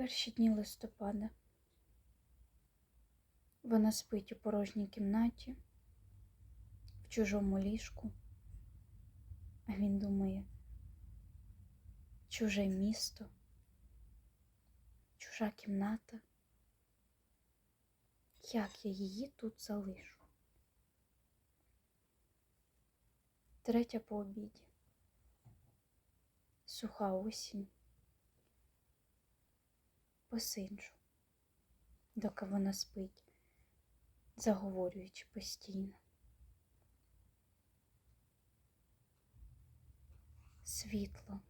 Перші дні листопада. Вона спить у порожній кімнаті, в чужому ліжку, а він думає, чуже місто, чужа кімната. Як я її тут залишу? Третя по обіді. Суха осінь. Посиджу, доки вона спить, заговорюючи постійно. Світло,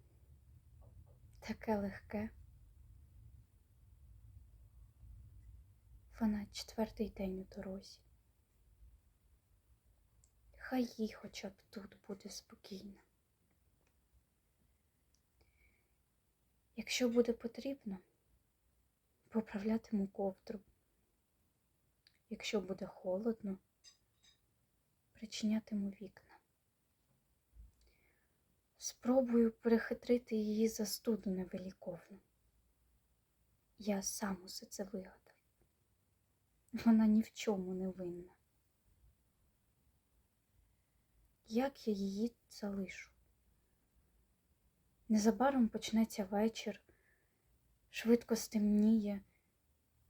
таке легке. Вона четвертий день у дорозі. Хай їй хоча б тут буде спокійно. Якщо буде потрібно, поправлятиму ковдру. Якщо буде холодно, причинятиму вікна. Спробую перехитрити її застуду невеликовну. Я сам усе це вигадав. Вона ні в чому не винна. Як я її залишу? Незабаром почнеться вечір, швидко стемніє,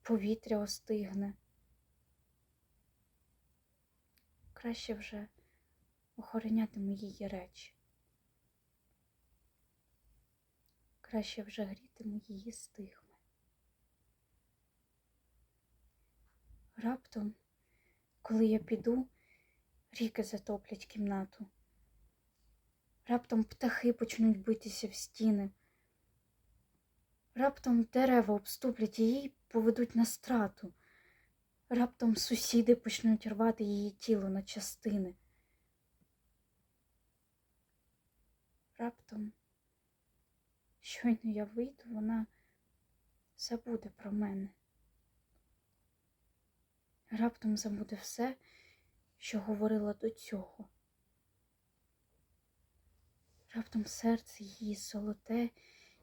повітря остигне. Краще вже охоронятиму її речі. Краще вже грітиму її стигми. Раптом, коли я піду, ріки затоплять кімнату. Раптом птахи почнуть битися в стіни. Раптом дерева обступлять її й поведуть на страту. Раптом сусіди почнуть рвати її тіло на частини. Раптом, щойно я вийду, вона забуде про мене. Раптом забуде все, що говорила до цього. Раптом серце її золоте і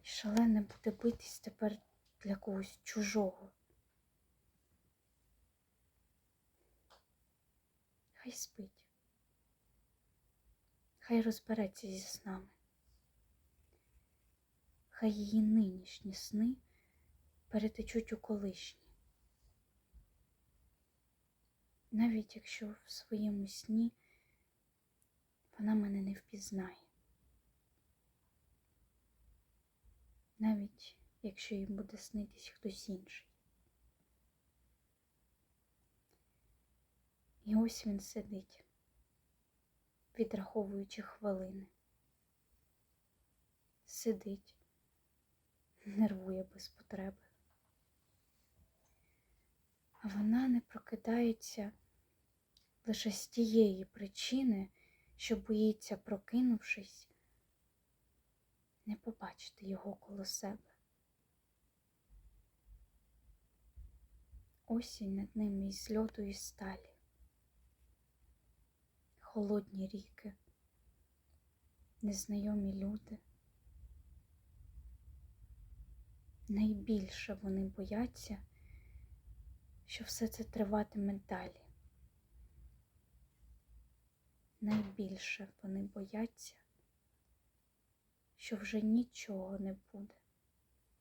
шалене буде битись тепер для когось чужого. Хай спить, хай розбереться зі снами, хай її нинішні сни перетечуть у колишні. Навіть якщо в своєму сні вона мене не впізнає. Навіть якщо їм буде снитись хтось інший. І ось він сидить, відраховуючи хвилини. Сидить, нервує без потреби. А вона не прокидається лише з тієї причини, що боїться, прокинувшись, не побачити його коло себе. Осінь над ними із льоду і сталі, холодні ріки, незнайомі люди. Найбільше вони бояться, що все це триватиме далі. Найбільше вони бояться, що вже нічого не буде.